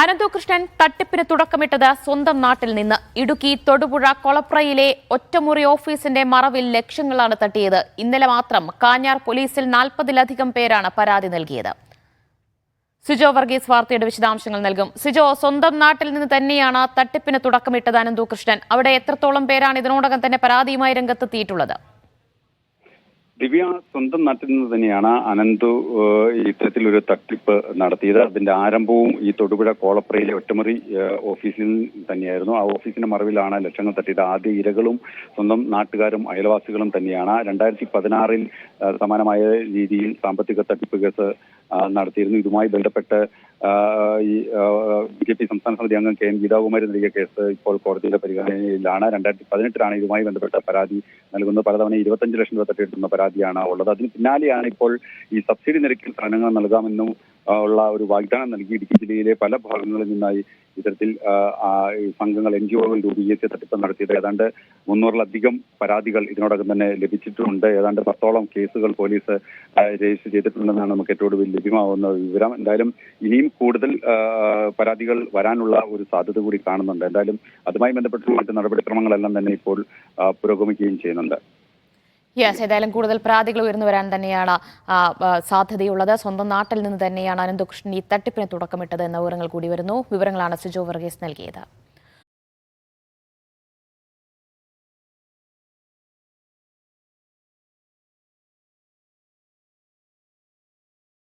അനന്തകൃഷ്ണൻ തട്ടിപ്പിന് തുടക്കമിട്ടത് സ്വന്തം നാട്ടിൽ നിന്ന്. ഇടുക്കി തൊടുപുഴ കൊളപ്രയിലെ ഒറ്റമുറി ഓഫീസിന്റെ മറവിൽ ലക്ഷങ്ങളാണ് തട്ടിയത്. ഇന്നലെ മാത്രം കാഞ്ഞാർ പോലീസിൽ നാൽപ്പതിലധികം പേരാണ് പരാതി നൽകിയത്. സിജോ വർഗീസ് വാർത്തയുടെ വിശദാംശങ്ങൾ നൽകും. സിജോ സ്വന്തം നാട്ടിൽ നിന്ന് തന്നെയാണ് തട്ടിപ്പിന് തുടക്കമിട്ടത് അനന്തകൃഷ്ണൻ. അവിടെ എത്രത്തോളം പേരാണ് ഇതിനോടകം തന്നെ പരാതിയുമായി രംഗത്തെത്തിയിട്ടുള്ളത്? ദിവ്യ സ്വന്തം നാട്ടിൽ നിന്ന് തന്നെയാണ് അനന്തു ഇത്തരത്തിലൊരു തട്ടിപ്പ് നടത്തിയത്. അതിന്റെ ആരംഭവും ഈ തൊടുപുഴ കോളപ്രയിലെ ഒറ്റമറി ഓഫീസിൽ തന്നെയായിരുന്നു. ആ ഓഫീസിന്റെ മറവിലാണ് ലക്ഷങ്ങൾ തട്ടിയത്. ആദ്യ ഇരകളും സ്വന്തം നാട്ടുകാരും അയൽവാസികളും തന്നെയാണ്. രണ്ടായിരത്തി പതിനാറിൽ സമാനമായ രീതിയിൽ സാമ്പത്തിക തട്ടിപ്പ് കേസ് നടത്തിയിരുന്നു. ഇതുമായി ബന്ധപ്പെട്ട് ഈ ബി ജെ പി സംസ്ഥാന സമിതി അംഗം കെ എൻ ഗീതാകുമാരി നൽകിയ കേസ് ഇപ്പോൾ കോടതിയുടെ പരിഗണനയിലാണ്. രണ്ടായിരത്തി പതിനെട്ടിലാണ് ഇതുമായി ബന്ധപ്പെട്ട പരാതി നൽകുന്നത്. പലതവണ ഇരുപത്തഞ്ച് ലക്ഷം രൂപ തട്ടിയെടുക്കുന്ന പരാതിയാണ് ഉള്ളത്. അതിന് പിന്നാലെയാണ് ഇപ്പോൾ ഈ സബ്സിഡി നിരക്കിൽ സാധനങ്ങൾ നൽകാമെന്നും ഉള്ള ഒരു വാഗ്ദാനം നൽകി ഇടുക്കി ജില്ലയിലെ പല ഭാഗങ്ങളിൽ നിന്നായി ഇത്തരത്തിൽ സംഘങ്ങൾ എൻ ജി ഒകൾ രൂപീകരിച്ച് തട്ടിപ്പ് നടത്തിയത്. ഏതാണ്ട് മുന്നൂറിലധികം പരാതികൾ ഇതിനോടകം തന്നെ ലഭിച്ചിട്ടുണ്ട്. ഏതാണ്ട് പത്തോളം കേസുകൾ പോലീസ് രജിസ്റ്റർ ചെയ്തിട്ടുണ്ടെന്നാണ് നമുക്ക് ഏറ്റവും ഒടുവിൽ ലഭ്യമാവുന്ന വിവരം. എന്തായാലും ഇനിയും കൂടുതൽ പരാതികൾ വരാനുള്ള ഒരു സാധ്യത കൂടി കാണുന്നുണ്ട്. എന്തായാലും അതുമായി ബന്ധപ്പെട്ടുള്ള മറ്റ് നടപടിക്രമങ്ങളെല്ലാം തന്നെ ഇപ്പോൾ പുരോഗമിക്കുകയും ചെയ്യുന്നുണ്ട്. യെസ് ഏതായാലും കൂടുതൽ പരാതികൾ ഉയർന്നു വരാൻ തന്നെയാണ് സാധ്യതയുള്ളത്. സ്വന്തം നാട്ടിൽ നിന്ന് തന്നെയാണ് അനന്തകൃഷ്ണൻ ഈ തട്ടിപ്പിന് തുടക്കമിട്ടത് എന്ന വിവരങ്ങൾ കൂടി വരുന്നു. വിവരങ്ങളാണ് സിജോ വർഗീസ് നൽകിയത്.